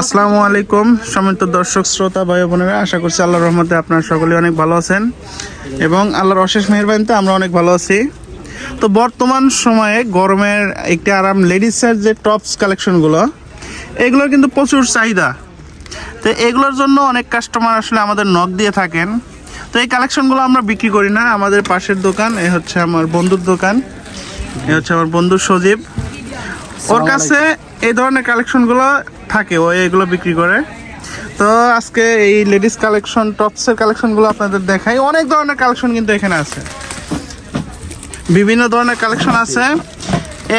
আসসালামু আলাইকুম, সম্মানিত দর্শক, শ্রোতা, ভাই বোনেরা, আশা করছি আল্লাহর রহমতে আপনারা সকলে অনেক ভালো আছেন এবং আল্লাহর অশেষ মেহরবানিতে আমরা অনেক ভালো আছি। তো বর্তমান সময়ে গরমের একটি আরাম লেডিসের যে টপস কালেকশনগুলো এগুলোর কিন্তু প্রচুর চাহিদা। তো এগুলোর জন্য অনেক কাস্টমার আসলে আমাদের নখ দিয়ে থাকেন। তো এই কালেকশনগুলো আমরা বিক্রি করি না, আমাদের পাশের দোকান, এ হচ্ছে আমার বন্ধুর দোকান, এ হচ্ছে আমার বন্ধু সজীব। ওর কাছে এই ধরনের কালেকশনগুলো থাকে ও এগুলো বিক্রি করে। তো আজকে এই লেডিস কালেকশন টপসের কালেকশনগুলো আপনাদের দেখাই। অনেক ধরনের কালেকশন কিন্তু এখানে আছে। বিভিন্ন ধরনের কালেকশন আছে।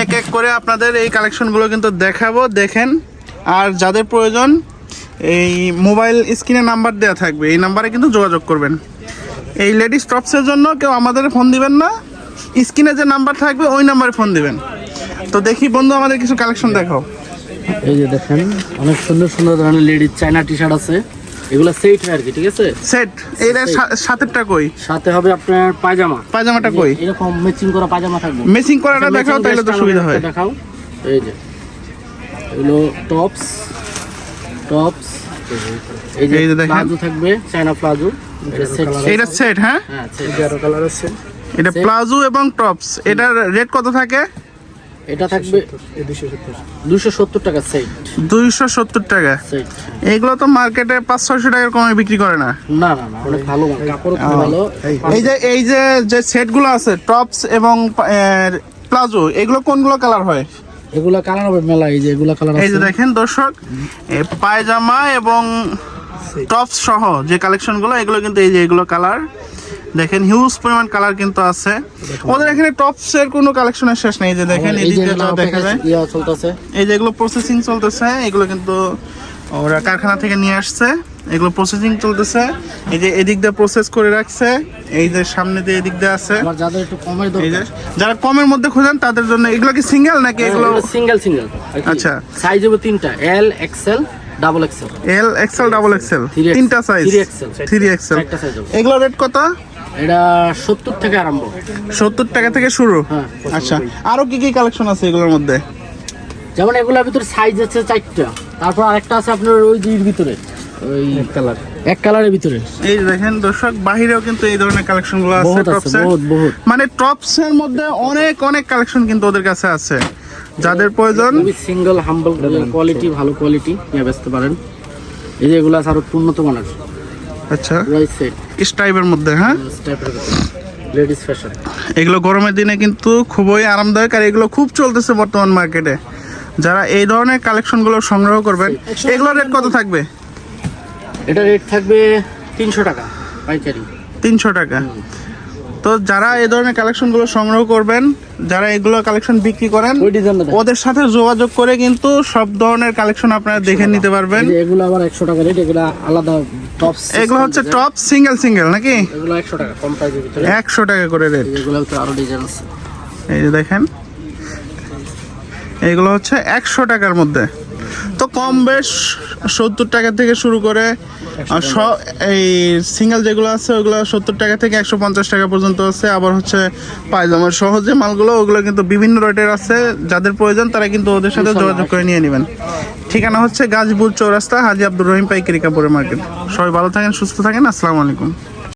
এক এক করে আপনাদের এই কালেকশনগুলো কিন্তু দেখাবো দেখেন। আর যাদের প্রয়োজন এই মোবাইল স্ক্রিনে নাম্বার দেওয়া থাকবে। এই নাম্বারে কিন্তু যোগাযোগ করবেন। এই লেডিস টপসের জন্য কেউ আমাদের ফোন দিবেন না। স্ক্রিনে যে নাম্বার থাকবে ওই নাম্বারে ফোন দিবেন। তো দেখি বন্ধু আমাদের কিছু কালেকশন দেখাও। এই যে দেখেন অনেক সুন্দর সুন্দর ধরনের লেডিস চাইনা টি শার্ট আছে। এগুলো সেট হয় আর কি ঠিক আছে? সেট এইটা সাতেরটা কই? সাথে হবে আপনার পায়জামা। পায়জামাটা কই? এরকম ম্যাচিং করা পায়জামা থাকবে। মেসিং করাটা দেখাও তাহলে তো সুবিধা হয়। দেখাও। এই যে এগুলো টপস টপস এই যে এই যে দেখেন। প্লাজো থাকবে চাইনা প্লাজো। এটা সেট হ্যাঁ। হ্যাঁ? এগারো কালার আছে। এটা প্লাজো এবং টপস এটার রেট কত থাকে? এটা থাকবে দুশো সত্তর টাকা সেট দুইশো সত্তর টাকা? সেট এগুলো তো মার্কেটে পাঁচ ছয়শো টাকার কমে বিক্রি করে না? না না না অনেক ভালো কাপড় খুব ভালো। এই যে এই যে যে সেটগুলো আছে টপস এবং প্লাজো এগুলো কোনগুলো কালার হয়? এগুলা কালার হবে মেলা এই যে এগুলা কালার এই যে দেখেন দর্শক পায়জামা এবং টপস সহ যে কালেকশনগুলো এগুলো কিন্তু এই যে এগুলো কালার দেখেন হিউজ পরিমাণ কালার কিন্তু আছে। ওদের এখানে টপস এর কোনো কালেকশনের শেষ নেই যে দেখেন এই যা দেখা যায় ইয়া চলতেছে। এই যে এগুলো প্রসেসিং চলতেছে এগুলো কিন্তু ওরা কারখানা থেকে নিয়ে আসছে। এগুলো প্রসেসিং চলতেছে। এই যে এদিক দিয়ে প্রসেস করে রাখছে এই যে সামনে দিয়ে এদিক দিয়ে আছে। যাদের একটু কমের দরকার। যারা কমের মধ্যে খোঁজেন তাদের জন্য এগুলো কি সিঙ্গেল নাকি এগুলো সিঙ্গেল সিঙ্গেল আচ্ছা। সাইজ হবে তিনটা L XL double XL L XL double XL 3XL তিনটা সাইজ 3XL থ্রি এক্সেল একটা size এগুলো রেট কত? এটা সত্তর থেকে আরম্ভ। সত্তর টাকা থেকে শুরু? হ্যাঁ আচ্ছা আরও কি কি কালেকশন আছে এগুলোর মধ্যে? যেমন এগুলোর ভিতরে সাইজ আছে চারটা। তারপর আরেকটা আছে আপনার ওই এর ভিতরে। ওই কালার এক কালারের ভিতরে। এই দেখেন দর্শক বাহিরেও কিন্তু এই ধরনের কালেকশনগুলো আছে টপসের মানে টপস এর মধ্যে অনেক অনেক কালেকশন কিন্তু ওদের কাছে আছে। যাদের প্রয়োজন সিঙ্গেল হাম্বল কোয়ালিটি ভালো কোয়ালিটি নিয়ে বেচতে পারেন। এই যে এগুলো আছে আরও উন্নত মানের। আচ্ছা। স্টাইপের মধ্যে হ্যাঁ? লেডিস ফ্যাশন এগুলো গরমের দিনে কিন্তু খুবই আরামদায়ক আর এগুলো খুব চলতেছে বর্তমান মার্কেটে যারা এই ধরনের কালেকশনগুলো সংগ্রহ করবেন এগুলোর রেট কত থাকবে? এটা রেট থাকবে তিনশো টাকা পাইকারি। তিনশো টাকা। তো যারা এই ধরনের কালেকশনগুলো সংগ্রহ করবেন যারা এগুলো কালেকশন বিক্রি করেন ওদের সাথে যোগাযোগ করে কিন্তু সব ধরনের কালেকশন আপনারা দেখে নিতে পারবেন। এগুলো আবার একশো টাকা রেট এগুলো আলাদা টপ এগুলো হচ্ছে টপ সিঙ্গেল সিঙ্গেল নাকি? এগুলো একশো টাকা কম প্রাইসের ভিতরে। একশো টাকা করে রেট। এগুলো তো আরও ডিজাইন আছে। এই যে দেখেন। এগুলো হচ্ছে একশো টাকার মধ্যে। তো কম বেশ সত্তর টাকা থেকে শুরু করে আর এই সিঙ্গেল যেগুলো আছে ওগুলো সত্তর টাকা থেকে একশো পঞ্চাশ টাকা পর্যন্ত আছে। আবার হচ্ছে পায়জামার সহ যে মালগুলো ওগুলো কিন্তু বিভিন্ন রেটের আছে। যাদের প্রয়োজন তারা কিন্তু ওদের সাথে যোগাযোগ করে নিয়ে নেবেন। ঠিকানা হচ্ছে গাজীপুর চৌরাস্তা, হাজি আব্দুর রহিম পাইকারি কাপড়ের মার্কেট। সবাই ভালো থাকেন, সুস্থ থাকেন, আসসালামু আলাইকুম।